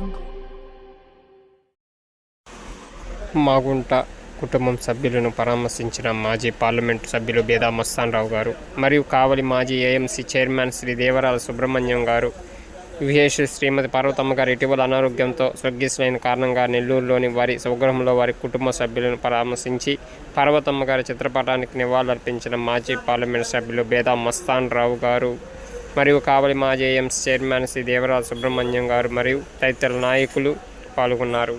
Bank. Magunta కుటుంబం సభ్యులను పరామర్శించిన మాజీ పార్లమెంటు సభ్యులు బేదా మస్తాన్రావు గారు మరియు కావలి మాజీ ఏఎంసీ చైర్మన్ శ్రీ దేవరాల సుబ్రహ్మణ్యం గారు. విహేష్ శ్రీమతి పార్వతమ్మ గారు ఇటీవల అనారోగ్యంతో స్వర్గీసులైన కారణంగా నెల్లూరులోని వారి స్వగృహంలో వారి కుటుంబ సభ్యులను పరామర్శించి పార్వతమ్మ గారి చిత్రపటానికి నివాళులర్పించిన మాజీ పార్లమెంటు సభ్యులు బేదా మస్తాన్ రావు గారు. మరియు కావలి మాజీ ఏఎంసీ చైర్మన్ శ్రీ దేవరాజు సుబ్రహ్మణ్యం గారు మరియు తదితర నాయకులు పాల్గొన్నారు.